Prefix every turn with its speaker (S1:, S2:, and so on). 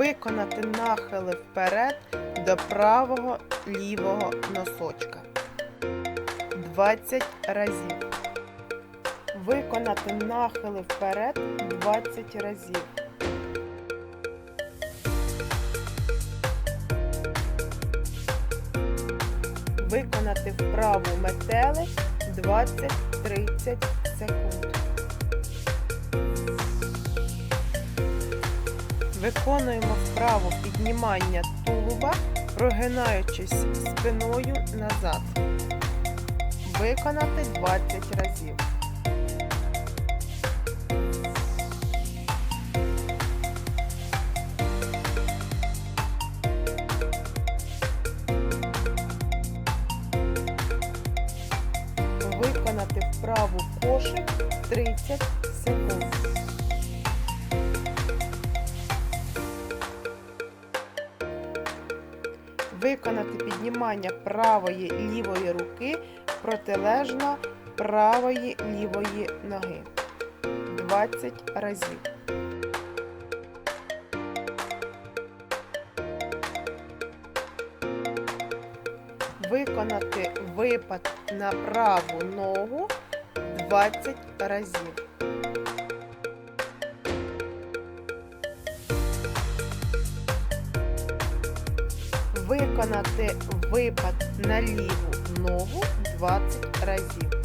S1: Виконати нахили вперед до правого лівого носочка. 20 разів. Виконати нахили вперед 20 разів. Виконати вправу метелик 20-30 секунд. Виконуємо вправу піднімання тулуба, прогинаючись спиною назад. Виконати 20 разів. Виконати вправу кошик 30 секунд. Виконати піднімання правої лівої руки протилежно правої лівої ноги 20 разів. Виконати випад на праву ногу 20 разів. Виконати випад на ліву ногу 20 разів.